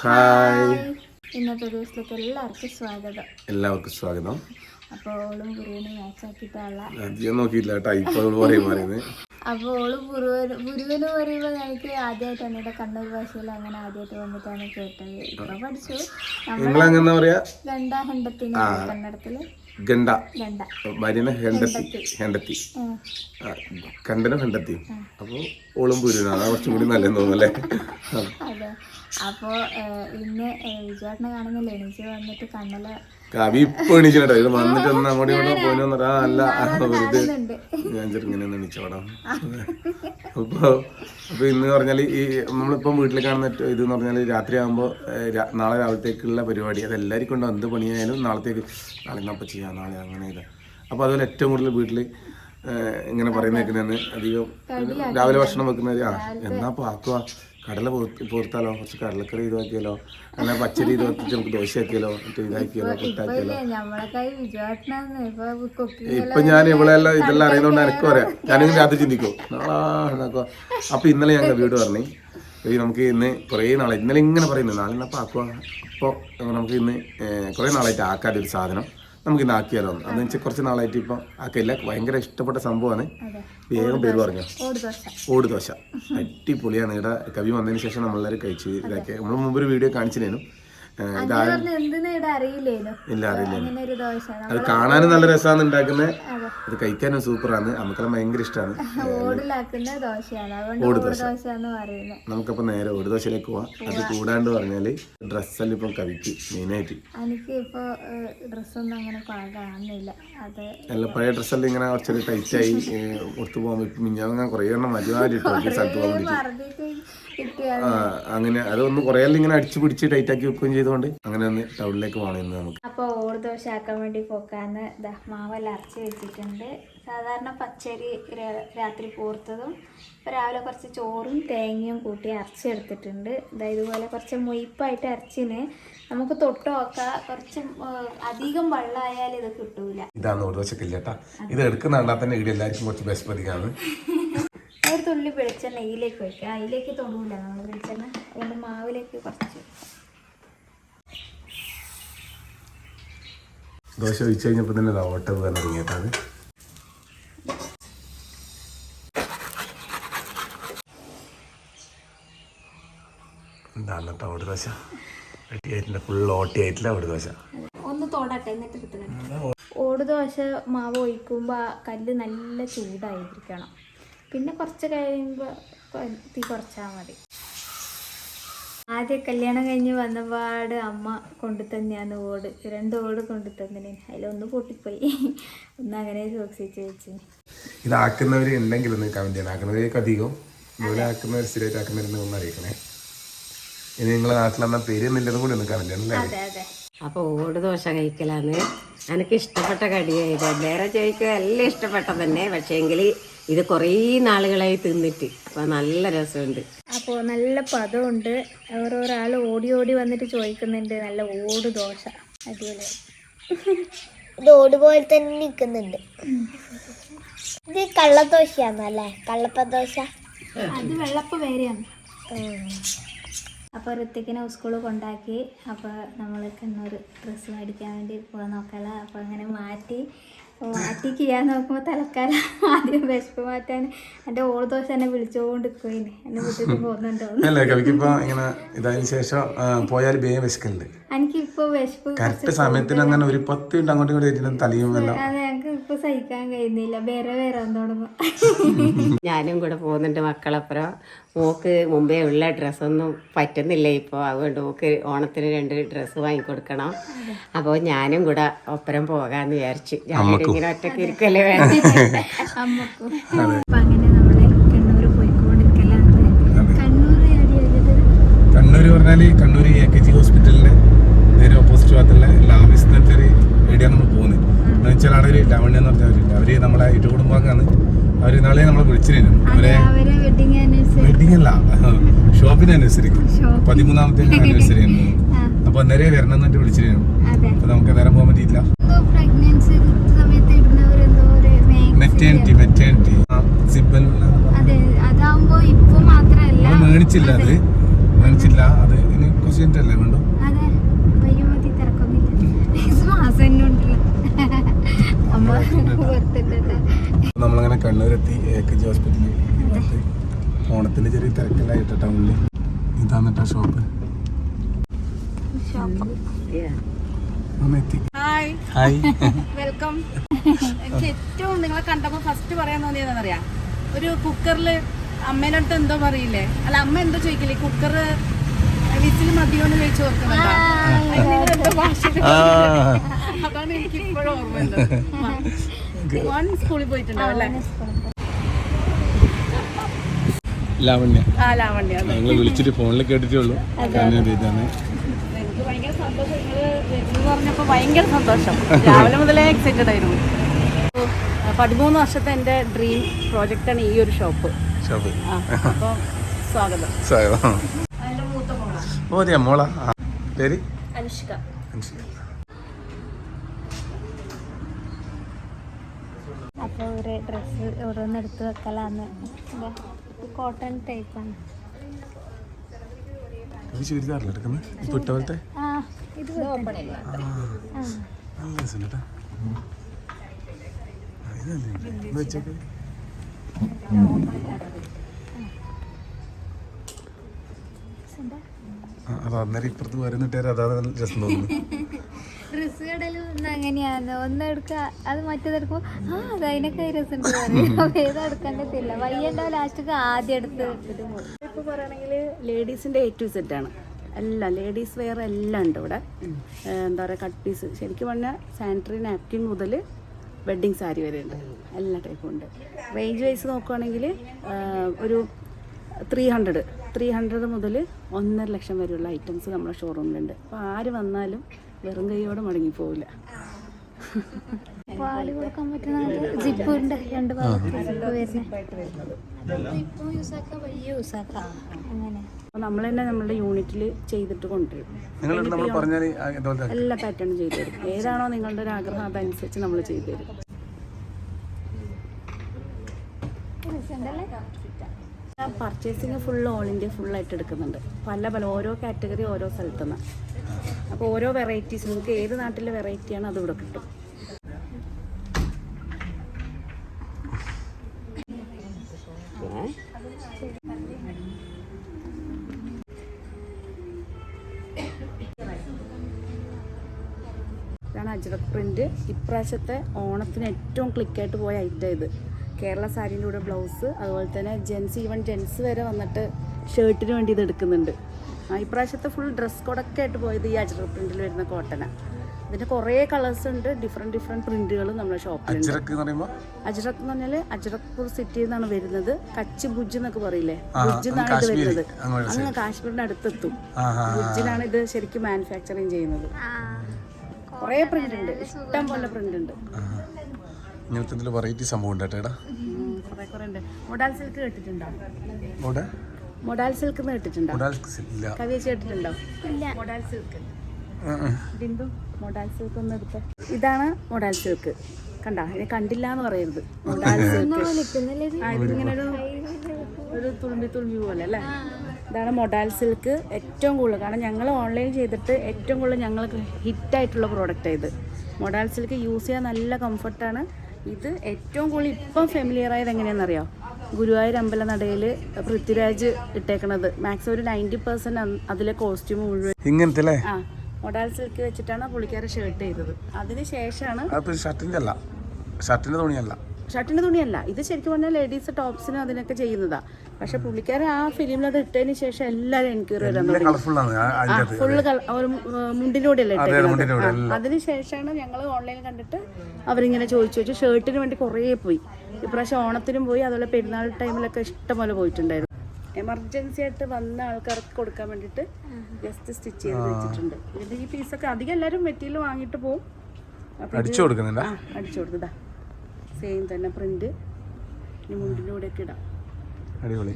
Hi ഇന്നത്തെ ദിവസത്തിലേക്ക് എല്ലാവർക്കും സ്വാഗതം. എല്ലാവർക്കും സ്വാഗതം. അപ്പോൾ ഓളും ഗുരുവിനും മാച്ച് ആക്കിയിട്ടുള്ള അധികം നോക്കിയില്ല പറയും പറയുന്നത് അപ്പോൾ ഓൾ ഗുരുവന് ഗുരുവിന് പറയുമ്പോൾ എനിക്ക് ആദ്യമായിട്ടാണ് ഇവിടെ കണ്ണൂർ ഭാഷയിൽ അങ്ങനെ ആദ്യമായിട്ട് വന്നിട്ടാണ് കേട്ടത്. ഇപ്പൊ പഠിച്ചു. അങ്ങനെ പറയാ? ഗണ്ട ഹെണ്ടത്തിന് കന്നഡത്തിൽ ഗണ്ട. ഭാര്യനെ ഹെണ്ടത്തി ഹെണ്ടത്തി. കണ്ടനും ഹെണ്ടത്തി. അപ്പോൾ ഓളും പൂരിനും അതാ കുറച്ചും കൂടി നല്ലതെന്ന് തോന്നുന്നു അല്ലേ അതെ അപ്പോൾ ഇന്ന് വിജയേട്ടനെ കാണുന്നില്ല? എനിക്ക് വന്നിട്ട് കണ്ണല കവി ഇപ്പൊ എണീച്ചിട്ടോ ഇത് വന്നിട്ട് ഒന്ന് അങ്ങോട്ട് ഇങ്ങോട്ട് പോയി വന്നിട്ട് ആ അല്ല വെറുതെ ഞാൻ ചെറുങ്ങനെ ഒന്ന് എണീച്ചോടാം അപ്പൊ അപ്പൊ ഇന്ന് പറഞ്ഞാൽ ഈ നമ്മളിപ്പം വീട്ടിൽ കാണുന്ന ഇത് എന്ന് പറഞ്ഞാൽ രാത്രി ആകുമ്പോൾ നാളെ രാവിലത്തേക്കുള്ള പരിപാടി. അത് എല്ലാവർക്കും ഉണ്ടോ എന്ത് പണിയായാലും നാളത്തേക്ക് നാളെ അപ്പം ചെയ്യാം നാളെ അങ്ങനെ ഇത്. അപ്പോൾ അതുപോലെ ഏറ്റവും കൂടുതൽ വീട്ടിൽ ഇങ്ങനെ പറയുന്ന കേൾക്കുന്നതെന്ന് അധികം രാവിലെ ഭക്ഷണം വെക്കുന്നത് ആ എന്നാ പാക്കുക കടല പോർത്ത് പോർത്താലോ കുറച്ച് കടലക്കറി ഇതാക്കിയാലോ അങ്ങനെ പച്ചരി ഇത് വെച്ചിട്ട് നമുക്ക് ദോശ ആക്കിയാലോ മറ്റേ ഇതാക്കിയാലോ പുട്ടാക്കിയാലോ. ഇപ്പൊ ഞാൻ ഇവളെല്ലാം ഇതെല്ലാം അറിയുന്നതുകൊണ്ട് എനിക്കും അറിയാം ഞാനിങ്ങനെ രാത്രി ചിന്തിക്കും. നാളാ എന്നൊക്കെ അപ്പൊ ഇന്നലെ ഞങ്ങൾ വീട് പറഞ്ഞു ഈ നമുക്ക് ഇന്ന് കുറേ നാളെ ഇന്നലെ ഇങ്ങനെ പറയുന്നു നാളെ എന്നപ്പോൾ ആക്കുക അപ്പോൾ നമുക്ക് ഇന്ന് കുറേ നാളായിട്ട് ആക്കാതെ ഒരു സാധനം. നമുക്ക് ഇന്ന് ആക്കിയാലോ. അതെന്ന് വെച്ചാൽ കുറച്ച് നാളായിട്ട് ഇപ്പം ആക്കില്ല ഭയങ്കര ഇഷ്ടപ്പെട്ട സംഭവമാണ്. വേഗം പേര് പറഞ്ഞു? ഓട് ദോശ. ഓട് ദോശ. അടിപൊളിയാണ്. ഇവിടെ കവി വന്നതിന് ശേഷം നമ്മളെല്ലാവരും കഴിച്ച് ഇതാക്കിയത് നമ്മൾ മുമ്പ് ഒരു വീഡിയോ കാണിച്ചിരുന്നു ഇല്ല അറിയില്ല അത് കാണാനും നല്ല രസമാണ് ഉണ്ടാക്കുന്നത് അതെ. കഴിക്കാനും സൂപ്പറാണ്. നമുക്കെല്ലാം ഭയങ്കര ഇഷ്ടമാണ് ഓടുദോശ നമുക്കപ്പോൾ നേരെ ഒരു ദോശയിലേക്ക് പോവാം. അത് കൂടാണ്ട് പറഞ്ഞാൽ ഡ്രസ്സെല്ലാം ഇപ്പം കവിക്ക് മെയിനായിട്ട്. അത് പഴയ ഡ്രസ്സെല്ലാം ഇങ്ങനെ കുറച്ചൊരു ടൈറ്റായി ഒത്തു പോകാൻ ഇപ്പം മിഞ്ഞാൻ കുറേ എണ്ണം ഈ സ്ഥലത്ത് പോകാൻ ആ അങ്ങനെ അതൊന്ന് കുറേ എല്ലാം ഇങ്ങനെ അടിച്ചു പിടിച്ച് ടൈറ്റാക്കി വെക്കുകയും ചെയ്തുകൊണ്ട് അങ്ങനെ ഒന്ന് ടൗണിലേക്ക് പോകണം ഇന്ന് നമുക്ക് അപ്പോൾ ഓട് ദോശ ആക്കാൻ വേണ്ടി പോക്കാന്ന് മാവെല്ലാം അരച്ച് വെച്ചിട്ടുണ്ട്. സാധാരണ പച്ചരി രാത്രി പൂർത്തതും ഇപ്പം രാവിലെ കുറച്ച് ചോറും തേങ്ങയും കൂട്ടി അരച്ചെടുത്തിട്ടുണ്ട്. അതായത് ഇതുപോലെ കുറച്ച് മൊയ്പ്പായിട്ട് അരച്ചിന് നമുക്ക് തൊട്ട് നോക്കാം കുറച്ച് അധികം വെള്ളമായാൽ ഇത് കിട്ടൂല. ഇതാണ് ഒരു ദോശക്കില്ല കേട്ടാ. ഇത് എടുക്കുന്ന കണ്ടാൽ തന്നെ ഇവിടെ എല്ലാവർക്കും കുറച്ച് ബെസ്പതിക്കാണ് ഒരു തുള്ളി വെളിച്ചെണ്ണ ഇതിലേക്ക് വയ്ക്കുക അതിലേക്ക് തൊടൂല. നമ്മൾ വെളിച്ചെണ്ണ അതുകൊണ്ട് മാവിലേക്ക് കുറച്ച് ദോശ ഒഴിച്ച് കഴിഞ്ഞപ്പോൾ തന്നെ അത് ഓട്ടം പോകാൻ തുടങ്ങിയിട്ടാണ് എന്താണ് ഓട് ദോശ? റെഡി ആയിട്ടുണ്ട് ഫുൾ ഓട്ടി ആയിട്ടില്ല ഓട് ദോശ. ഒന്ന് തോടട്ടെ എന്നിട്ട് എടുത്ത് ഓട് ദോശ മാവ് ഒഴിക്കുമ്പോൾ കല്ല് നല്ല ചൂടായിരിക്കണം. പിന്നെ കുറച്ച് കഴിയുമ്പോൾ തീ കുറച്ചാൽ മതി. ആദ്യം കല്യാണം കഴിഞ്ഞ് വന്നപാട് അമ്മ കൊണ്ടു തന്നെയാണ് ഓട് രണ്ട് ഓട് കൊണ്ടു തന്നെ അതിലൊന്ന് പൊട്ടിപ്പോയി. ഒന്ന് അങ്ങനെ സൂക്ഷിച്ച് വെച്ച്. ഇതാക്കുന്നവർ ഉണ്ടെങ്കിൽ ഒന്ന് കമന്റ് ചെയ്യണം. ആക്കുന്നവരേക്ക് അധികം. ഇതുപോലെ ആക്കുന്നവർ സ്ഥിരമായിട്ട് ആക്കുന്നവരെന്ന് ഒന്ന് അറിയിക്കണേ. ഇനി നിങ്ങളെ നാട്ടിലെന്നാ പേര് എന്നില്ലെന്നും കൂടി ഒന്ന് കമന്റ് ചെയ്യണം അതെ അതെ. അപ്പോൾ ഓട് ദോശ കഴിക്കലാന്ന്. എനിക്ക് ഇഷ്ടപ്പെട്ട കടിയായത് വേറെ ചോദിക്കുക എല്ലാം ഇഷ്ടപ്പെട്ട തന്നെ പക്ഷേങ്കിൽ ഇത് കുറേ നാളുകളായി തിന്നിട്ട്. അപ്പോൾ നല്ല രസമുണ്ട്. അപ്പോ നല്ല പദമുണ്ട് ഓരോരാൾ ഓടി ഓടി വന്നിട്ട് ചോദിക്കുന്നുണ്ട്. നല്ല ഓട് ദോശ. അടിപൊളി. ഇത് ഓട് പോലെ തന്നെ നിൽക്കുന്നുണ്ട്. ഇത് കള്ളദോശയാണോ അല്ലേ? കള്ളപ്പദോശ? അത് വെള്ളപ്പ വേറെയാണ്. അപ്പോൾ ഋത്തിക്കിനെ സ്കൂൾ കൊണ്ടാക്കി. അപ്പോൾ നമ്മൾ കണ്ണൂർ ഡ്രസ്സ് മേടിക്കാൻ വേണ്ടി പോകാൻ നോക്കല അപ്പോൾ അങ്ങനെ മാറ്റി മാറ്റി ചെയ്യാൻ നോക്കുമ്പോൾ തലക്കാലം ആദ്യം വിശപ്പ് മാറ്റാൻ എന്റെ ഓൾ ദോശ എന്നെ വിളിച്ചുകൊണ്ട് നിൽക്കുവേനെ എന്നെ പോകുന്നുണ്ടോ? അല്ലേ ഇങ്ങനെ ഇതായതിനു ശേഷം പോയാൽ വേഗം എനിക്കിപ്പോൾ വിശപ്പ് കറക്റ്റ് സമയത്തിന് അങ്ങനെ ഒരു പത്ത് മിനിറ്റ് അങ്ങോട്ടും ഇങ്ങോട്ടും തലയും എല്ലാം ഇപ്പോൾ സഹിക്കാൻ കഴിയുന്നില്ല. വേറെ വേറെ തുടങ്ങും. ഞാനും കൂടെ പോകുന്നുണ്ട് മക്കളപ്പുറം. മോക്ക് മുമ്പേ ഉള്ള ഡ്രസ്സൊന്നും പറ്റുന്നില്ല ഇപ്പോൾ അതുകൊണ്ട് മോക്ക് ഓണത്തിന് രണ്ട് ഡ്രസ്സ് വാങ്ങിക്കൊടുക്കണം. അപ്പോൾ ഞാനും കൂടെ ഒപ്പരം പോകാന്ന് വിചാരിച്ചു. രാവിലെ ഇങ്ങനെ ഒറ്റയ്ക്ക് ഇരിക്കല്ലേ വേണം അങ്ങനെ നമ്മളെ കണ്ണൂർ പോയിക്കൊണ്ടിരിക്കലാണ്. കണ്ണൂർ കണ്ണൂർ പറഞ്ഞാൽ കണ്ണൂർ എ കെ ജി ഹോസ്പിറ്റലിന്റെ നേരെ ഓപ്പോസിറ്റ് ഭാഗത്തുള്ള ലാവിസ് എന്നൊക്കെ ഒരു ഏരിയ നമ്മൾ പോകുന്നത്. എന്ന് വെച്ചാൽ അവിടെ ഒരു ലവണ്യ എന്ന് പറഞ്ഞവരില്ല അവർ നമ്മളെ ഇരു കുടുംബാംഗമാണ് അവർ നാളെ നമ്മളെ വിളിച്ചിരുന്നു. അവരെ വെഡിങ് അല്ല ഷോപ്പിന് അനുസരിക്കും പതിമൂന്നാമത്തെ ആനിവേഴ്സറി ആയിരുന്നു. അപ്പൊ അന്നേരം വരണം എന്നിട്ട് വിളിച്ചിരുന്നു. അപ്പൊ നമുക്ക് നേരം പോകാൻ പറ്റിയില്ല. മെറ്റേണിറ്റി മെറ്റേണിറ്റി സിബൽ മേടിച്ചില്ല അത്. മേടിച്ചില്ല അത് ഇനി കുറച്ച് അല്ലേ വേണ്ടു അതെ വയ്യ മതി തിരക്കൊന്നുമില്ല മാസം തന്നെ ഉണ്ടല്ലോ അമ്മ പുറത്തുണ്ട് നമ്മളങ്ങനെ കണ്ണൂരെത്തി എ കെ ജി ഹോസ്പിറ്റലിൽ ഓണത്തിന്റെ ചെറിയ തിരക്കിലായിട്ട് ടൗണിൽ ഇതാണ് shop shop hi hi welcome എനിക്ക് ഏറ്റവും നിങ്ങളെ കണ്ടപ്പോൾ ഫസ്റ്റ് പറയാൻ തോന്നിയതെന്നറിയാം ഒരു കുക്കറിൽ അമ്മേന്റെ അടുത്ത് എന്തോ പറയില്ലേ? അല്ല അമ്മ എന്തോ ചോദിക്കില്ലേ? കുക്കർ വിസിൽ മതിയോ എന്ന് ചോദിച്ചു ഓർക്കുന്നുണ്ടോ? അതാണ് എനിക്ക് ഇപ്പോഴും വൺ സ്കൂളിൽ പോയിട്ടുണ്ടാവും അല്ലേ? ലാവണ്യ. ഞങ്ങൾ വിളിച്ചിട്ട് ഫോണിൽ കേട്ടിട്ടേ ഉള്ളൂ എനിക്ക് ഭയങ്കര സന്തോഷം. നിങ്ങൾ വരുന്നു പറഞ്ഞപ്പോൾ ഭയങ്കര സന്തോഷം. രാവിലെ മുതലേ എക്സൈറ്റഡ് ആയിരുന്നു. അപ്പോൾ, പതിമൂന്ന് വർഷത്തെ എന്റെ ഡ്രീം പ്രോജക്റ്റാണ് ഈ ഒരു ഷോപ്പ് ഷോപ്പ് ആ അപ്പോൾ സ്വാഗതം. ഓ മോളാ? പേര്? അനുഷ്ക. അപ്പോൾ ഒരു ഡ്രസ്സ് ഓരോന്ന് എടുത്ത് വെക്കലാന്ന്. കോട്ടൺ ടൈപ്പാണ് ഇത് ചുരിദാറില്ല എടുക്കുന്നത്? ഇപ്പൊ ഇട്ട പോലത്തെ നല്ല കേട്ടോ വെച്ചോക്ക്. അത് അന്നേരം ഇപ്പുറത്ത് വരുന്നിട്ട് അതാണ് നല്ല രസം തോന്നുന്നു. ഡ്രസ്സ് കടയിൽ നിന്ന് അങ്ങനെയാണ് ഒന്ന് എടുക്കുക അത് മറ്റേതെടുക്കുമ്പോൾ ആ അത് അതിനൊക്കെ രസമുണ്ട് പറയും. ഏതാ എടുക്കേണ്ടതില്ല വയ്യണ്ടാവും ലാസ്റ്റൊക്കെ ആദ്യം എടുത്ത് ഇപ്പൊ പോകും ഇപ്പോൾ പറയുകയാണെങ്കിൽ ലേഡീസിന്റെ എ ടു സെറ്റ് ആണ്. എല്ലാം ലേഡീസ് വെയർ എല്ലാം ഉണ്ട് ഇവിടെ. എന്താ പറയുക കട്ട് പീസ് ശരിക്കും പറഞ്ഞാൽ സാനിറ്ററി നാപ്കിൻ മുതൽ വെഡ്ഡിങ് സാരി വരെ ഉണ്ട്. എല്ലാ ടൈപ്പും ഉണ്ട്. റേഞ്ച് വൈസ് നോക്കുവാണെങ്കിൽ ഒരു ത്രീ ഹൺഡ്രഡ് ത്രീ ഹൺഡ്രഡ് മുതൽ ഒന്നര ലക്ഷം വരെയുള്ള ഐറ്റംസ് നമ്മുടെ ഷോറൂമിലുണ്ട് അപ്പോൾ ആര് വന്നാലും വെറും കൈയോടെ മടങ്ങിപ്പോവില്ല. പാൽ കൊടുക്കാൻ പറ്റുന്ന ജിപ്പ് ഉണ്ട് രണ്ട് അപ്പോൾ നമ്മൾ തന്നെ നമ്മുടെ യൂണിറ്റിൽ ചെയ്തിട്ട് കൊണ്ടുവരും. എല്ലാ പാറ്റേണും ചെയ്തു തരും. ഏതാണോ നിങ്ങളുടെ ഒരു ആഗ്രഹം അതനുസരിച്ച് നമ്മൾ ചെയ്തു തരും. Purchasing full all India full ആയിട്ട് എടുക്കുന്നുണ്ട്. പല പല ഓരോ കാറ്റഗറി ഓരോ സ്ഥലത്തു നിന്ന് അപ്പോൾ ഓരോ വെറൈറ്റീസ് നിങ്ങൾക്ക് ഏത് നാട്ടിലെ വെറൈറ്റിയാണ് അത് ഇവിടെ കിട്ടും. ഇതാണ് അജ്രക് പ്രിന്റ് ഇപ്രാവശ്യത്തെ ഓണത്തിന് ഏറ്റവും ക്ലിക്കായിട്ട് പോയ ഐറ്റം ഇത്. കേരള സാരിന്റെ കൂടെ ബ്ലൗസ് അതുപോലെ തന്നെ ജെൻസ് ഈവൻ ജെൻസ് വരെ വന്നിട്ട് ഷർട്ടിന് വേണ്ടി ഇത് എടുക്കുന്നുണ്ട്. ആ ഇപ്രാവശ്യത്തെ ഫുൾ ഡ്രസ് കോഡൊക്കെ ആയിട്ട് പോയത് ഈ അജറ പ്രിന്റിൽ വരുന്ന കോട്ടന ഇതിന്റെ കുറേ കളേഴ്സ് ഉണ്ട് ഡിഫറെന്റ് ഡിഫറെന്റ് പ്രിന്റുകൾ നമ്മുടെ ഷോപ്പിലുണ്ട് അജറക്ക് എന്ന് പറയുമ്പോൾ അജ്രക് എന്ന് പറഞ്ഞാൽ അജ്രക്പൂർ സിറ്റിയിൽ നിന്നാണ് വരുന്നത്. കച്ച് ഭുജ് എന്നൊക്കെ പറയില്ലേ? ഭുജ് എന്നാണ് ഇത് വരുന്നത്. അങ്ങനെ അങ്ങ് കാശ്മീരിന്റെ അടുത്തെത്തും. ഭുജിലാണ് ഇത് ശരിക്കും മാനുഫാക്ചറിങ് ചെയ്യുന്നത്. കുറേ പ്രിന്റ് ഉണ്ട്. ഇഷ്ടം പോലെ പ്രിന്റ് ഉണ്ട്. ആ. ഇങ്ങനത്തെ എന്തെങ്കിലും വെറൈറ്റി സംഭവം ഉണ്ട് കേട്ടോ കുറേ കുറേ ഉണ്ട്. മൊഡാൽ സിൽക്ക് കേട്ടിട്ടുണ്ടോ? മൊഡാൽ സിൽക്ക് കേട്ടിട്ടുണ്ടോ? ഒരാൾ ഇല്ല. കവി വെച്ച് കേട്ടിട്ടുണ്ടോ? Modal silk. Bindu modal silk ഒന്ന് എടുത്ത്. ഇതാണ് മൊഡാൽ സിൽക്ക് കണ്ട ഇത് കണ്ടില്ല എന്ന് പറയരുത്. Modal silk? ആ ഇതിങ്ങനെ ഒരു ഒരു തുളുമ്പി തുളുമ്പി പോലെ അല്ലേ? ഇതാണ് മൊഡാൽ സിൽക്ക് ഏറ്റവും കൂടുതൽ. കാരണം ഞങ്ങൾ ഓൺലൈൻ ചെയ്തിട്ട് ഏറ്റവും കൂടുതൽ ഞങ്ങൾക്ക് ഹിറ്റായിട്ടുള്ള പ്രോഡക്റ്റാണ് ഇത്. മൊഡാൽ സിൽക്ക് യൂസ് ചെയ്യാൻ നല്ല കംഫർട്ടാണ് ഇത് ഏറ്റവും കൂടുതൽ ഇപ്പം ഫെമിലിയർ ആയത് എങ്ങനെയാണെന്നറിയോ ഗുരുവായൂർ അമ്പല നടയിൽ പൃഥ്വിരാജ് ഇട്ടേക്കണത്. മാക്സിമം ഒരു നയന്റി പെർസെന്റ് അതിലെ കോസ്റ്റ്യൂം മുഴുവൻ ഇങ്ങനത്തെ ആ മൊഡാൽ സിൽക്ക് വെച്ചിട്ടാണ് പുള്ളിക്കാരെ ഷർട്ട് ചെയ്തത്. അതിന് ശേഷമാണ് ഷർട്ടിന്റെ അല്ല. ഷർട്ടിന്റെ തുണിയല്ല. ഷർട്ടിന്റെ തുണിയല്ല. ഇത് ശരിക്കും പറഞ്ഞാൽ ലേഡീസ് ടോപ്സിന് അതിനൊക്കെ ചെയ്യുന്നതാ. പക്ഷെ പുള്ളിക്കാരൻ ആ ഫിലിമിൽ അത് ഇട്ടതിന് ശേഷം എല്ലാവരും എൻക്വയറി വരാൻ തുടങ്ങി. ഫുള്ള് മുണ്ടിന്റെ കൂടെയല്ലേ ഇട്ടേക്കുന്നത്? മുണ്ടിന്റെ അതിന് ശേഷമാണ് ഞങ്ങൾ ഓൺലൈനിൽ കണ്ടിട്ട് അവരിങ്ങനെ ചോദിച്ചു ചോദിച്ചു. ഷർട്ടിന് വേണ്ടി കുറേ പോയി. ഇപ്രാവശ്യം ഓണത്തിനും പോയി. അതുപോലെ പെരുന്നാൾ ടൈമിലൊക്കെ ഇഷ്ടംപോലെ പോയിട്ടുണ്ടായിരുന്നു. എമർജൻസി ആയിട്ട് വന്ന ആൾക്കാർക്ക് കൊടുക്കാൻ വേണ്ടിട്ട് ജസ്റ്റ് സ്റ്റിച്ച് ചെയ്ത് വെച്ചിട്ടുണ്ട്. ഇതിന്റെ ഈ പീസൊക്കെ അധികം എല്ലാവരും മെറ്റീരിയൽ വാങ്ങിയിട്ട് പോകും അടിച്ചു കൊടുക്കുന്നുണ്ടാ അടിച്ചു കൊടുത്തതാ സെയിം തന്നെ പ്രിന്റ്. ഇനി മുണ്ടിന്റെ കൂടെ ഒക്കെ ഇടാം. അടിപൊളി.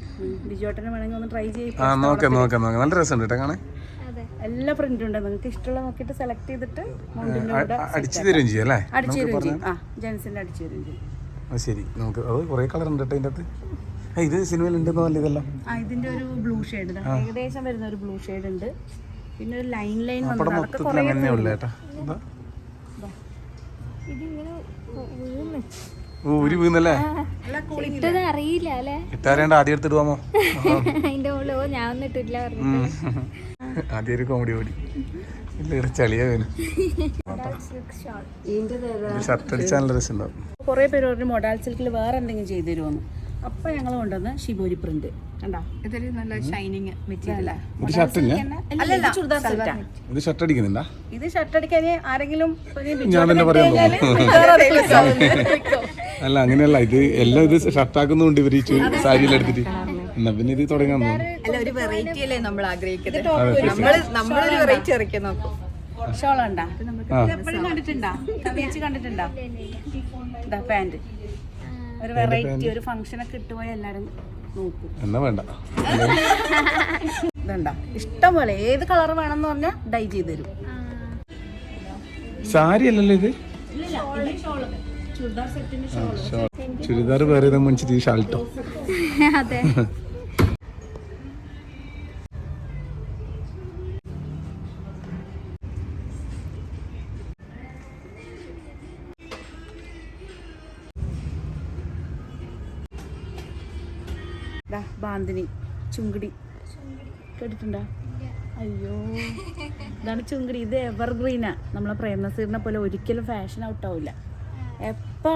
ബിജോട്ടനെ വേണമെങ്കിൽ ഒന്ന് ട്രൈ ചെയ്യാം. ആ നോക്കാം നോക്കാം നോക്കാം. നല്ല രസമുണ്ട് കേട്ടോ കാണാൻ. എല്ലാ പ്രിന്റും ഉണ്ട്. നിങ്ങൾക്ക് ഇഷ്ടമുള്ള നോക്കിയിട്ട് സെലക്ട് ചെയ്തിട്ട് മുണ്ടിന്റെ കൂടെ അടിച്ചു തരും ചെയ്യും അല്ലേ? അടിച്ചു തരും ചെയ്യും. ആ ജെൻസിന്റെ അടിച്ചു തരും ചെയ്യും. അത് ശരി. നമുക്ക് അത് കുറേ കളർ ഉണ്ട് കേട്ടോ അതിന്റെ അകത്ത് ഇത് സിനിമയിൽ ഉണ്ട് ഇതെല്ലാം? ആ ഇതിന്റെ ഒരു ബ്ലൂ ഷെയ്ഡ് ഏകദേശം വരുന്ന ഒരു ബ്ലൂ ഷെയ്ഡ് ഉണ്ട്. പിന്നെ ഒരു ലൈൻ ലൈൻ വന്നത് അതൊക്കെ കുറേ ഇതിങ്ങനെ ഊരി വീന്നല്ലേ ഇട്ടത് അറിയില്ല അല്ലേ? ഇട്ടാരേണ്ട ആദ്യം എടുത്തിട്ട് പോമോ അതിന്റെ മുകളിൽ ഓ ഞാൻ ഒന്നും ഇട്ടില്ല പറഞ്ഞു ആദ്യം ഒരു കോമഡി ഓടി ഷർട്ട് അടിച്ചാൽ നല്ല രസമുണ്ടാവും കുറേ പേര് പറഞ്ഞു മൊഡാൽ സിൽക്കിൽ വേറെ എന്തെങ്കിലും ചെയ്തു തരുമെന്ന് അപ്പൊ ഞങ്ങൾ കൊണ്ടുവന്ന് ഷിബോരി പ്രിന്റ്. കണ്ടോ? ഇതൊരു നല്ല ഷൈനിങ് മെറ്റീരിയൽ ഇത് ഷർട്ട് അടിക്കുന്നുണ്ടാ ഇത് ഷർട്ട് അടിക്കാൻ ആരെങ്കിലും ഒരു ഞാൻ തന്നെ പറയാൻ പോകും അല്ല അങ്ങനെയല്ല. ഇത് എല്ലാം ഇത് ഷർട്ടാക്കുന്നുണ്ട് ഇവർ ഈ സാരിയിലെടുത്തിട്ട് എന്നാ പിന്നെ ഇത് തുടങ്ങാൻ അല്ല ഒരു വെറൈറ്റി അല്ലേ നമ്മൾ ആഗ്രഹിക്കുന്നത്? നമ്മൾ നമ്മളൊരു വെറൈറ്റി ഇറക്കി നോക്കും. ഷോൾ ഉണ്ടാ? എപ്പോഴും കണ്ടിട്ടുണ്ടാ? കവിച്ച് കണ്ടിട്ടുണ്ടാ? പാന്റ് ഒരു വെറൈറ്റി ഒരു ഫംഗ്ഷൻ ഒക്കെ ഇട്ടുപോയി എല്ലാരും നോക്കും. എന്നാ വേണ്ട. ഇതണ്ട ഇഷ്ടം പോലെ ഏത് കളർ വേണമെന്ന് പറഞ്ഞാൽ ഡൈ ചെയ്ത് തരും. സാരി അല്ലല്ലോ ഇത്? ചുരിദാർ സെറ്റിന്റെ ഷാൾ. ചുരിദാർ വേറെ ഷാൾട്ടോ? അതെ. ബാന്തിനി ചുങ്കിടി. കേട്ടിട്ടുണ്ടോ? അയ്യോ. ഇതാണ് ചുങ്കിടി. ഇത് എവർഗ്രീനാ നമ്മളെ പ്രേമനസീറിനെ പോലെ ഒരിക്കലും ഫാഷൻ ഔട്ട് ആവില്ല എപ്പോ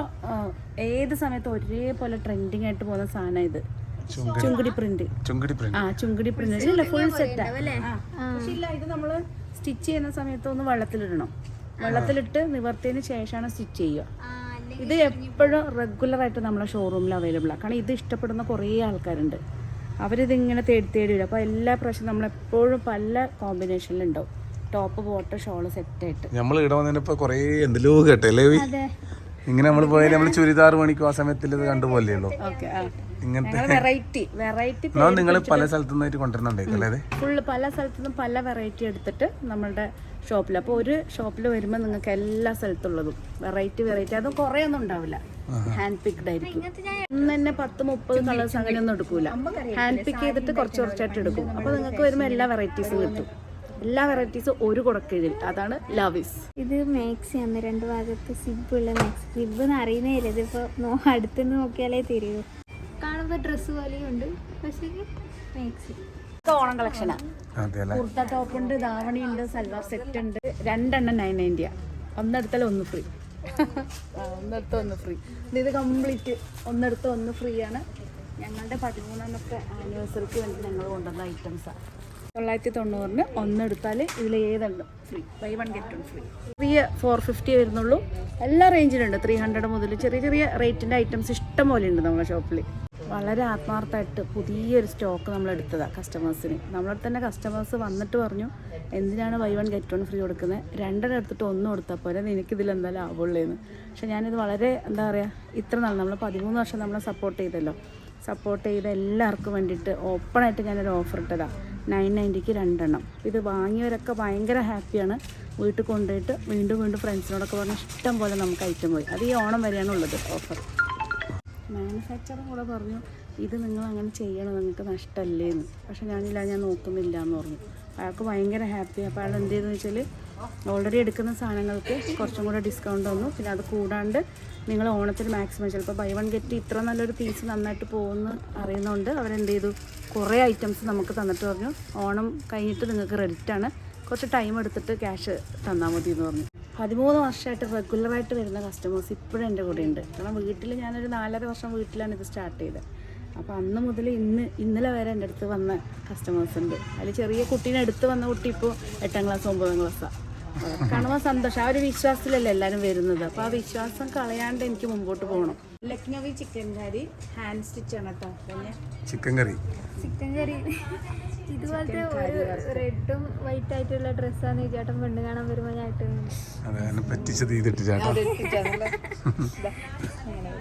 ഏത് സമയത്തും ഒരേപോലെ ട്രെൻഡിങ് ആയിട്ട് പോകുന്ന സാധനം ഇത്. ചുങ്കിടി. പ്രിന്റ് ആ ചുങ്കിടി പ്രിന്റ് അല്ല? ഫുൾ സെറ്റ് ഇല്ല ഇത് നമ്മൾ സ്റ്റിച്ച് ചെയ്യുന്ന സമയത്ത് ഒന്ന് വെള്ളത്തിലിടണം. വെള്ളത്തിലിട്ട് നിവർത്തിയതിന് ശേഷമാണ് സ്റ്റിച്ച് ചെയ്യുക. ഇത് എപ്പോഴും റെഗുലർ ആയിട്ട് നമ്മളെ ഷോറൂമിൽ അവൈലബിൾ ആണ് കാരണം ഇത് ഇഷ്ടപ്പെടുന്ന കുറേ ആൾക്കാരുണ്ട്. അവരിത് ഇങ്ങനെ തേടി തേടി വരും. അപ്പോൾ എല്ലാ പ്രാവശ്യം നമ്മളെപ്പോഴും പല കോമ്പിനേഷനിലുണ്ടാവും ടോപ്പ് ബോട്ട് ഷോൾ സെറ്റായിട്ട് നമ്മൾ ഇവിടെ വന്നതിനിപ്പോ കുറേ എന്തെല്ലോ കേട്ടല്ലേ ഇങ്ങനെ നമ്മൾ പോയാൽ നമ്മൾ ചുരിദാർ മണിക്കും ആ സമയത്തിൽ ഇത് കണ്ടുപോലെ ഉള്ളൂ. ഇങ്ങനത്തെ വെറൈറ്റി വെറൈറ്റി നിങ്ങൾ പല സ്ഥലത്തു അല്ലേ ഫുള്ള് പല സ്ഥലത്തു നിന്നും പല വെറൈറ്റി എടുത്തിട്ട് നമ്മളുടെ ഷോപ്പിൽ അപ്പോൾ ഒരു ഷോപ്പിൽ വരുമ്പോൾ നിങ്ങൾക്ക് എല്ലാ സ്ഥലത്തുള്ളതും വെറൈറ്റി വെറൈറ്റി അതും കുറേ ഒന്നും ഉണ്ടാവില്ല. ഹാൻഡ് പിക്ഡ് ആയിരിക്കും ഇന്ന് തന്നെ പത്ത് മുപ്പത് കളേഴ്സ് അങ്ങനെയൊന്നും എടുക്കൂല. ഹാൻഡ് പിക്ക് ചെയ്തിട്ട് കുറച്ച് കുറച്ചായിട്ട് എടുക്കും. അപ്പോൾ നിങ്ങൾക്ക് വരുമ്പോൾ എല്ലാ വെറൈറ്റീസും കിട്ടും. എല്ലാ വെറൈറ്റീസും ഒരു കുടക്കീഴിൽ. അതാണ് ലവിസ് ഇത് മാക്സി ആണ്. രണ്ട് ഭാഗത്ത് സിബ് ഉള്ള മാക്സി സിബ് എന്ന് അറിയുന്നേയില്ല. ഇതിപ്പോ അടുത്തുനിന്ന് നോക്കിയാലേ തിരിയൂ. കാണുന്ന ഡ്രസ്സ് പോലെയും ഉണ്ട്. പക്ഷേ മാക്സി ഓണം കളക്ഷനാണ് കുർത്ത ടോപ്പ് ഉണ്ട് ധാവണി ഉണ്ട് സൽവാർ സെറ്റ് ഉണ്ട്. രണ്ടെണ്ണം നയൻ നയന്റിയാ ഒന്നെടുത്താൽ ഒന്ന് ഫ്രീ ഒന്നെടുത്ത ഒന്ന് ഫ്രീ ഇത് കംപ്ലീറ്റ് ഒന്നെടുത്ത ഒന്ന് ഫ്രീ ആണ്. ഞങ്ങളുടെ പതിമൂന്നാമത്തെ ആനിവേഴ്സറിക്ക് വേണ്ടി ഞങ്ങൾ കൊണ്ടുവന്ന ഐറ്റംസാണ് തൊള്ളായിരത്തി തൊണ്ണൂറിന് ഒന്നെടുത്താൽ ഇതിൽ ഏതെണ്ണം? Free buy one get one free ചെറിയ ഫോർ ഫിഫ്റ്റി വരുന്നുള്ളൂ. എല്ലാ റേഞ്ചിലുണ്ട് ത്രീ ഹൺഡ്രഡ് മുതൽ ചെറിയ ചെറിയ റേറ്റിന്റെ ഐറ്റംസ് ഇഷ്ടം പോലെ ഉണ്ട് നമ്മുടെ ഷോപ്പിൽ വളരെ ആത്മാർത്ഥമായിട്ട് പുതിയൊരു സ്റ്റോക്ക് നമ്മൾ എടുത്തതാണ് കസ്റ്റമേഴ്സിന് നമ്മളെ തന്നെ കസ്റ്റമേഴ്സ് വന്നിട്ട് പറഞ്ഞു എന്തിനാണ് buy one get one free കൊടുക്കുന്നത്? രണ്ടെണ്ണം എടുത്തിട്ട് ഒന്ന് കൊടുത്താൽ പോലെ എനിക്കിതിൽ എന്താ ലാഭമുള്ളതെന്ന് പക്ഷെ ഞാനിത് വളരെ എന്താ പറയുക ഇത്ര നാൾ നമ്മൾ പതിമൂന്ന് വർഷം നമ്മളെ സപ്പോർട്ട് ചെയ്തല്ലോ. സപ്പോർട്ട് ചെയ്ത എല്ലാവർക്കും വേണ്ടിയിട്ട് ഓപ്പണായിട്ട് ഞാനൊരു ഓഫർ ഇട്ടതാണ് നയൻ നയന്റിക്ക് രണ്ടെണ്ണം. ഇത് വാങ്ങിയവരൊക്കെ ഭയങ്കര ഹാപ്പിയാണ് വീട്ടിൽ കൊണ്ടുപോയിട്ട് വീണ്ടും വീണ്ടും ഫ്രണ്ട്സിനോടൊക്കെ പറഞ്ഞ് ഇഷ്ടം പോലെ നമുക്ക് ഐറ്റം പോയി. അത് ഈ ഓണം വരെയാണ് ഉള്ളത് ഓഫർ മാനുഫാക്ചറും കൂടെ പറഞ്ഞു ഇത് നിങ്ങൾ അങ്ങനെ ചെയ്യണം നിങ്ങൾക്ക് നഷ്ടമല്ലേ എന്ന് പക്ഷെ ഞാനില്ല ഞാൻ നോക്കുന്നില്ല എന്ന് പറഞ്ഞു. അയാൾക്ക് ഭയങ്കര ഹാപ്പി. അപ്പോൾ അയാൾ എന്ത് ചെയ്തെന്ന് വെച്ചാൽ ഓൾറെഡി എടുക്കുന്ന സാധനങ്ങൾക്ക് കുറച്ചും കൂടെ ഡിസ്കൗണ്ട് തന്നു പിന്നെ അത് കൂടാണ്ട് നിങ്ങൾ ഓണത്തിന് മാക്സിമം ചിലപ്പോൾ ബൈ വൺ ഗെറ്റ് ഇത്ര നല്ലൊരു പീസ് നന്നായിട്ട് പോകുമെന്ന് അറിയുന്നതുകൊണ്ട് അവരെന്ത് ചെയ്തു കുറേ ഐറ്റംസ് നമുക്ക് തന്നിട്ട് പറഞ്ഞു. ഓണം കഴിഞ്ഞിട്ട് നിങ്ങൾക്ക് റെഡിറ്റാണ് കുറച്ച് ടൈം എടുത്തിട്ട് ക്യാഷ് തന്നാൽ മതി എന്ന് പറഞ്ഞു. പതിമൂന്ന് വർഷമായിട്ട് റെഗുലറായിട്ട് വരുന്ന കസ്റ്റമേഴ്സ് ഇപ്പോഴും എന്റെ കൂടെ ഉണ്ട് കാരണം വീട്ടിൽ ഞാനൊരു നാലര വർഷം വീട്ടിലാണ് ഇത് സ്റ്റാർട്ട് ചെയ്തത്. അപ്പോൾ അന്ന് മുതൽ ഇന്ന് ഇന്നലെ വരെ എന്റെ അടുത്ത് വന്ന കസ്റ്റമേഴ്സ് ഉണ്ട്. അതിൽ ചെറിയ കുട്ടീനെ അടുത്ത് വന്ന കുട്ടി ഇപ്പോൾ എട്ടാം ക്ലാസ് ഒമ്പതാം ക്ലാസ്സാണ് കാണുമ്പോൾ സന്തോഷം. ആ ഒരു വിശ്വാസത്തിലല്ലേ എല്ലാവരും വരുന്നത്. അപ്പോൾ ആ വിശ്വാസം കളയാണ്ട് എനിക്ക് മുമ്പോട്ട് പോകണം Lucknowi chikankari hand stitch ആണ് കേട്ടോ പിന്നെ ചിക്കൻ കറി ചിക്കൻ കറി ഇതുപോലത്തെ ഒരു റെഡും വൈറ്റ് ആയിട്ടുള്ള ഡ്രസ്സാണ് ഈ ചേട്ടൻ പെണ്ണ് കാണാൻ വരുമ്പോൾ ഞാൻ ഇട്ടത്. പറ്റിച്ചത് ചെയ്തിട്ട് ചേട്ടാ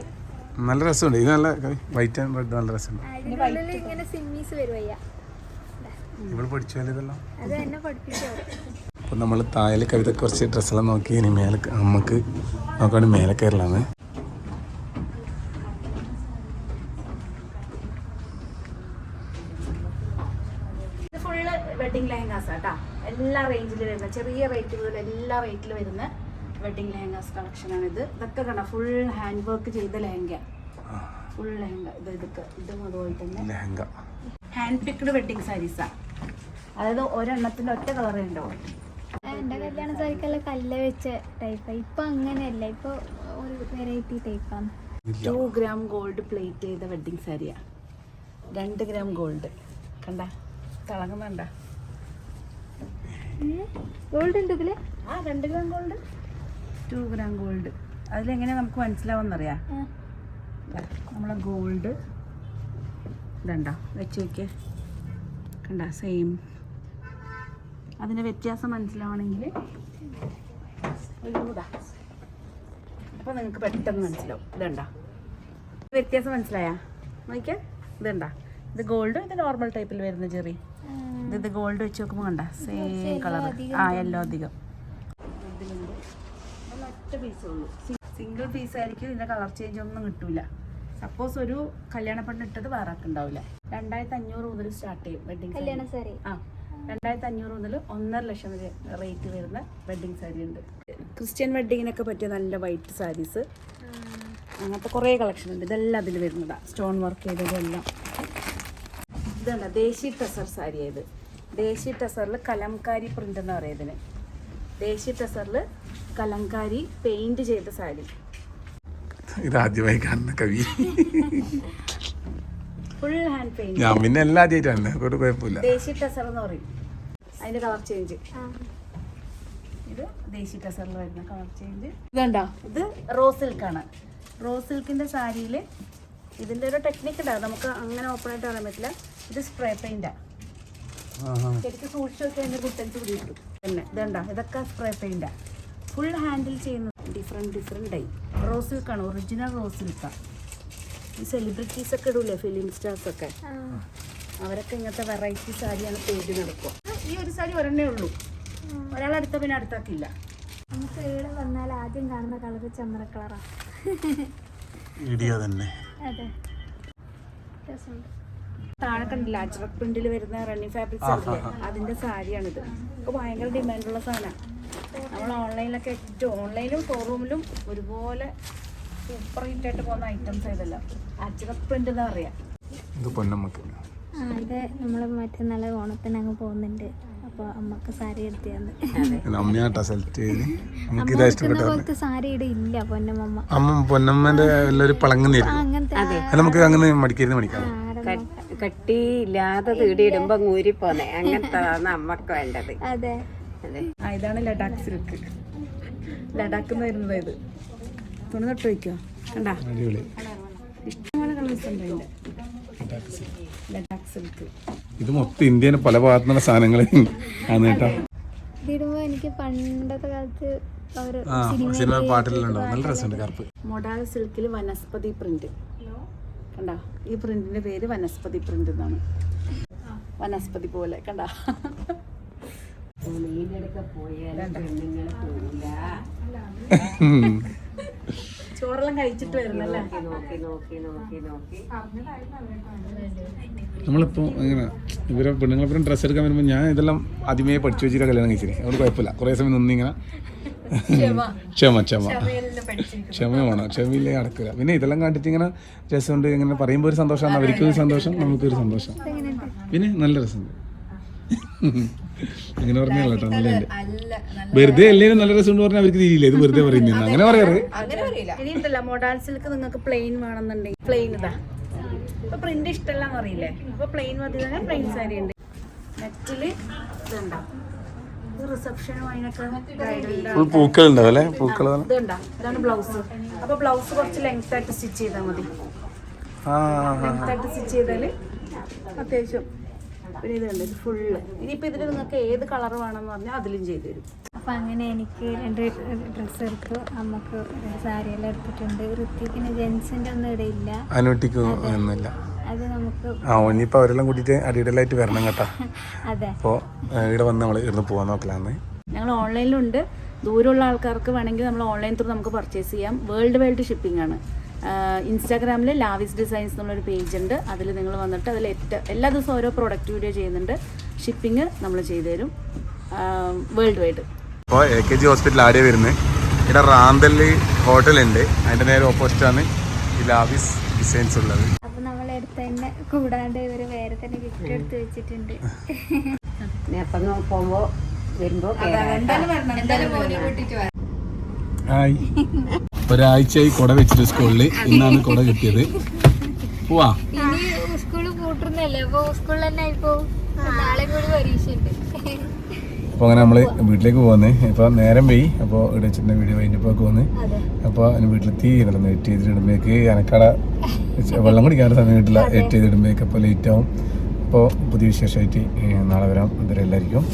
നല്ല രസമുണ്ട്. ഇത് നല്ല വൈറ്റ് ആൻഡ് റെഡ് നല്ല രസമുണ്ട്. ഇവിടെ പഠിച്ചാലും ഇതെല്ലാം? അപ്പം നമ്മൾ താഴെ കവിത കുറച്ച് ഡ്രസ്സെല്ലാം നോക്കി ഇനി മേലെ നമുക്ക് നോക്കാണ്ട് മേലെ കയറലാണ്. വെഡിങ് ലഹങ്കാസ് കേട്ടോ എല്ലാ റേഞ്ചിൽ വരുന്ന ചെറിയ റേറ്റ് മുതൽ എല്ലാ റേറ്റിൽ വരുന്ന വെഡിങ് ലെഹങ്കാസ് കളക്ഷനാണ് ഇത് ഇതൊക്കെ കണ്ട? ഫുൾ ഹാൻഡ് വർക്ക് ചെയ്ത ലെഹങ്ക. ഫുൾ ലെഹങ്ക. ഇത് ഇതൊക്കെ ഇതും അതുപോലെ തന്നെ. ലെഹങ്ക. ഹാൻഡ് പിക്ഡ് വെഡിങ് സാരീസാ അതായത് ഒരെണ്ണത്തിന്റെ ഒറ്റ കളറേ ഉണ്ടാവും എന്റെ കല്യാണ സാരിക്കെല്ലാം കല്ല് വെച്ച ടൈപ്പാണ് ഇപ്പൊ അങ്ങനെയല്ല. ഇപ്പൊ ഒരു വെറൈറ്റി ടൈപ്പാണ് ടു ഗ്രാം ഗോൾഡ് പ്ലേറ്റ് ചെയ്ത വെഡിങ് സാരിയാ രണ്ട് ഗ്രാം ഗോൾഡ് കണ്ട? തിളങ്ങുന്നുണ്ട? ഗോൾഡ് ഉണ്ട് ഇതിൽ? ആ രണ്ട് gram gold two gram gold അതിലെങ്ങനെ നമുക്ക് മനസ്സിലാവുമെന്നറിയാം നമ്മളെ ഗോൾഡ് ഇതണ്ട? വെച്ച് നോക്കിയേ. കണ്ട സെയിം അതിന്റെ വ്യത്യാസം മനസ്സിലാവണമെങ്കിൽ അപ്പോൾ നിങ്ങൾക്ക് പെട്ടെന്ന് മനസ്സിലാവും. ഇതണ്ട? വ്യത്യാസം മനസ്സിലായാ? നോക്കിയാ ഇതണ്ട? ഇത് ഗോൾഡ് ഇത് നോർമൽ ടൈപ്പിൽ വരുന്ന ചെറി ഇത് ഗോൾഡ് വെച്ച് നോക്കുമ്പോൾ കണ്ട സെയിം കളർ ആ യെല്ലോ അധികം. ഒറ്റ പീസേ ഉള്ളൂ. സിംഗിൾ പീസ് ആയിരിക്കും ഇതിന്റെ കളർ ചേഞ്ച് ഒന്നും കിട്ടൂല. സപ്പോസ് ഒരു കല്യാണ പെണ്ണ് ഇട്ടത് വേറെ ഉണ്ടാവില്ല രണ്ടായിരത്തി അഞ്ഞൂറ് മുതൽ സ്റ്റാർട്ട് ചെയ്യും വെഡിങ് കല്യാണ സാരി ആ രണ്ടായിരത്തി അഞ്ഞൂറ് മുതൽ ഒന്നര ലക്ഷം വരെ റേറ്റ് വരുന്ന വെഡിങ് സാരി ഉണ്ട്. ക്രിസ്ത്യൻ വെഡിങ്ങിനൊക്കെ പറ്റിയ നല്ല വൈറ്റ് സാരീസ് അങ്ങനത്തെ കുറേ കളക്ഷൻ ഉണ്ട്. ഇതെല്ലാം അതിൽ വരുന്നതാണ് സ്റ്റോൺ വർക്ക് ചെയ്തതെല്ലാം ഇതാണ് ദേശി ടെസർ സാരി ഇത് ദേശി ടെസറിൽ കലംകാരി പ്രിന്റ് എന്ന് പറയുന്നതിന് ദേശി ടെസറിൽ കലംകാരി പെയിന്റ് ചെയ്ത സാരി. ഇത് ആദ്യമായി കാണുന്ന കവി. ഫുൾ ഹാൻഡ് പെയിന്റ് ഞാൻ പിന്നെ എല്ലാ ആദ്യമായിട്ടാണ് ഒരു കുഴപ്പമില്ല. ദേശി ടസർ എന്ന് പറയും. അതിന്റെ കളർ ചേഞ്ച് ഇത് ദേശി ടസറിൽ വരുന്ന കളർ ചേഞ്ച് ഇതുണ്ടോ ഇത് റോസ് സിൽക്കാണ് റോസ് സിൽക്കിന്റെ സാരിയിൽ ഇതിന്റെ ഒരു ടെക്നിക്ക് ഉണ്ടാകും നമുക്ക് അങ്ങനെ ഓപ്പൺ ആയിട്ട് പറയാൻ പറ്റില്ല. ഇത് സ്പ്രേ പെയിന്റാ ശരിക്കും സൂക്ഷിച്ച് നോക്കി അതിന്റെ കുട്ടൻസ് പിടിയിട്ടു പിന്നെ ഇതുണ്ടോ ഇതൊക്കെ സ്പ്രേ പെയിന്റാ ഫുൾ ഹാൻഡിൽ ചെയ്യുന്നത് ഡിഫറെന്റ് ഡിഫറെന്റ് ഡൈ റോസ് സിൽക്കാണ് ഒറിജിനൽ റോസ് സിൽക്കാണ് ഈ സെലിബ്രിറ്റീസ് ഒക്കെ ഇടൂലേ ഫിലിം സ്റ്റാർസ് ഒക്കെ? അവരൊക്കെ ഇങ്ങനത്തെ വെറൈറ്റി സാരിയാണ് തേടി നടക്കുക. ഈ ഒരു സാരി ഒരെണ്ണേ ഉള്ളൂ. ഒരാളടുത്ത പിന്നെ അടുത്താക്കില്ല. നമുക്ക് ഇവിടെ വന്നാൽ ആദ്യം കാണുന്ന കളർ ചന്ദ്ര കളറാണ് തന്നെ. അതെ. രസമുണ്ട് താഴെ കണ്ടില്ല അജ്രക് പ്രിന്റിൽ വരുന്ന റണ്ണിങ് ഫാബ്രിക്സ് അതിന്റെ സാരിയാണിത്. ഇപ്പൊ ഭയങ്കര ഡിമാൻഡുള്ള സാധനമാണ് നമ്മൾ ഓൺലൈനിലൊക്കെ ഏറ്റവും ഓൺലൈനിലും ഷോറൂമിലും ഒരുപോലെ സൂപ്പർ ഹിറ്റ് ആയിട്ട് പോകുന്ന ഐറ്റംസ് ആയതല്ലോ അച്ഛന പ്രിന്റ് എന്ന് പറയാം. ഇത് പൊന്നമ്മക്ക്. ആ ഇത് നമ്മൾ മറ്റന്നാൾ ഓണത്തിന് അങ്ങ് പോകുന്നുണ്ട്. അപ്പോൾ അമ്മയ്ക്ക് സാരി സെലക്ട് ചെയ്ത് നമുക്ക് ഇതാ സാരി ഇവിടെ ഇല്ല പൊന്നമ്മ അമ്മ പൊന്നമ്മന്റെ എല്ലാവരും നമുക്ക് അങ്ങനെ മടിക്കരുന്ന് മടിക്കാം കട്ടിയില്ലാതെ തീടിയിടുമ്പോ ഊരിപ്പോന്നെ. അങ്ങനത്തതാണ് അമ്മയ്ക്ക് വേണ്ടത്. അതെ. ആ ഇതാണ് ലഡാക്ക് സിൽക്ക്. ലഡാക്ക് എന്ന് വരുന്നത് ഇത്. തുണി തൊട്ട് വയ്ക്കോ കണ്ടാ? അടിപൊളി. ഇഷ്ടംപോലെ കളേഴ്സ് ഉണ്ട് ലഡാക്ക് സിൽക്ക്. ഇത് മൊത്തം ഇന്ത്യയിലെ പല ഭാഗത്തുനിന്നുള്ള സാധനങ്ങൾ ആണ് കേട്ടോ എനിക്ക് പണ്ടത്തെ കാലത്ത് സിനിമ പാട്ടിലുണ്ടോ നല്ല രസമുണ്ട് കറുപ്പ്. മൊഡാൾ സിൽക്കിൽ വനസ്പതി പ്രിന്റ്. കണ്ട? ഈ പ്രിന്റിന്റെ പേര് വനസ്പതി പ്രിന്റ് എന്നാണ്. വനസ്പതി പോലെ കണ്ട? ഉം. ചോറെല്ലാം കഴിച്ചിട്ട് വരുന്നല്ലേ? നോക്കി നോക്കി നോക്കി നോക്കി നമ്മളിപ്പോ ഇങ്ങനെ ഇവരെ പെണ്ണുങ്ങളെപ്പുറം ഡ്രസ്സ് എടുക്കാൻ വരുമ്പോൾ ഞാൻ ഇതെല്ലാം ആദ്യമേ പഠിച്ചു വെച്ചിട്ട് കല്യാണം കഴിച്ചിന് അതുകൊണ്ട് കുഴപ്പമില്ല. കുറെ സമയം നിന്നിങ്ങനെ ക്ഷമ. ക്ഷമ ക്ഷമ. വേണം. ക്ഷമയില്ലേ അടക്കില്ല പിന്നെ ഇതെല്ലാം കണ്ടിട്ട് ഇങ്ങനെ രസമുണ്ട് ഇങ്ങനെ പറയുമ്പോൾ ഒരു സന്തോഷമാണ്. അവർക്കും ഒരു സന്തോഷം നമുക്കൊരു സന്തോഷം. പിന്നെ നല്ല രസമുണ്ട്. അങ്ങനെ പറഞ്ഞല്ല നല്ലുണ്ട് വെറുതെ അല്ലേ നല്ല രസമുണ്ട് പറഞ്ഞാൽ അവർക്ക് തിരിയില്ല ഇത് വെറുതെ പറയുന്നത് അങ്ങനെ പറയാറ് അങ്ങനെ പറയില്ല. ഇനി സിൽക്ക് നിങ്ങൾക്ക് പ്ലെയിൻ വേണമെന്നുണ്ടെങ്കിൽ പ്ലെയിൻ ഇതാ. ഇപ്പൊ പ്രിന്റ് അറിയില്ലേ അപ്പൊ പ്ലെയിൻ മതി തന്നെ പ്ലെയിൻ സാരി ഉണ്ട്. നെറ്റിൽ പൂക്കൾ പൂക്കൾ ഇതാണ് ബ്ലൗസ് അപ്പൊ ബ്ലൗസ് കുറച്ച് ലെങ്ത് ആയിട്ട് സ്റ്റിച്ച് ചെയ്താൽ മതി. ആ ലെങ്ത് ആയിട്ട് സ്റ്റിച്ച് ചെയ്താൽ അത്യാവശ്യം പിന്നെ ഇത് കണ്ടത് ഫുള്ള് ഇനിയിപ്പോ ഇതിൽ നിങ്ങൾക്ക് ഏത് കളർ വേണമെന്ന് പറഞ്ഞാൽ അതിലും ചെയ്തു തരും. അപ്പം അങ്ങനെ എനിക്ക് രണ്ട് ഡ്രസ്സ് എടുത്തു. അമ്മയ്ക്ക് രണ്ട് സാരിയെല്ലാം എടുത്തിട്ടുണ്ട്. വൃത്തിക്ക് ജെൻസിന്റെ ഒന്നും ഇടയില്ല അനുട്ടിക്ക് ഒന്നുമില്ല. അത് നമുക്ക് ആ ഇനിയിപ്പോൾ അവരെല്ലാം കൂട്ടിയിട്ട് അടിയിടലായിട്ട് വരണം കേട്ടോ. അതെ. അപ്പോൾ ഇവിടെ വന്ന് നമ്മൾ ഇരുന്ന് പോകാൻ നോക്കലാന്ന്. ഞങ്ങൾ ഓൺലൈനിലുണ്ട് ദൂരമുള്ള ആൾക്കാർക്ക് വേണമെങ്കിൽ നമ്മൾ ഓൺലൈൻ ത്രൂ നമുക്ക് പർച്ചേസ് ചെയ്യാം. വേൾഡ് വൈഡ് ഷിപ്പിംഗ് ആണ്. ഇൻസ്റ്റാഗ്രാമിൽ ലാവിസ് ഡിസൈൻസ് എന്നുള്ളൊരു പേജ് ഉണ്ട് അതിൽ നിങ്ങൾ വന്നിട്ട് അതിൽ ഏറ്റവും എല്ലാ ദിവസവും ഓരോ പ്രോഡക്റ്റ് വീഡിയോ ചെയ്യുന്നുണ്ട്. ഷിപ്പിംഗ് നമ്മൾ ചെയ്തു തരും. വേൾഡ് വൈഡ് അപ്പോൾ എ കെ ജി ഹോസ്പിറ്റൽ ആരെയും വരുന്നത് ഇവിടെ റാന്തല്ലി ഹോട്ടലുണ്ട്. അതിന്റെ നേരെ ഓപ്പോസിറ്റാണ് ഈ ലാവിസ് ഡിസൈൻസ് ഉള്ളത്. അപ്പോൾ നമ്മൾ അടുത്ത് തന്നെ കൂടാണ്ട് ഇവർ വേറെ തന്നെ ഗിഫ്റ്റ് എടുത്ത് വെച്ചിട്ടുണ്ട്. അപ്പം പോകുമ്പോൾ വരുമ്പോൾ എന്തായാലും ഹായ്. ഒരാഴ്ചയായി കുട വെച്ചിട്ട് സ്കൂളിൽ ഇന്നാണ് കുട കിട്ടിയത്. പോവാ. അപ്പൊ അപ്പോൾ അങ്ങനെ നമ്മൾ വീട്ടിലേക്ക് പോകുന്നത് ഇപ്പോൾ നേരം പോയി അപ്പോൾ ഇവിടെ വെച്ചിട്ട് വീഡിയോ കഴിഞ്ഞപ്പോൾ പോകുന്നത് അപ്പോൾ അതിന് വീട്ടിലെത്തി. നടന്ന് എറ്റ് ചെയ്തിടുമ്പോഴേക്ക് അനക്കട വെള്ളം കുടിക്കാനുള്ള സമയം കിട്ടില്ല. എറ്റ് ചെയ്തിടുമ്പോഴേക്ക് അപ്പോൾ ലേറ്റ് ആവും. അപ്പോൾ പുതിയ വിശേഷമായിട്ട് നാളെ വരാം. അതുവരെ എല്ലാവർക്കും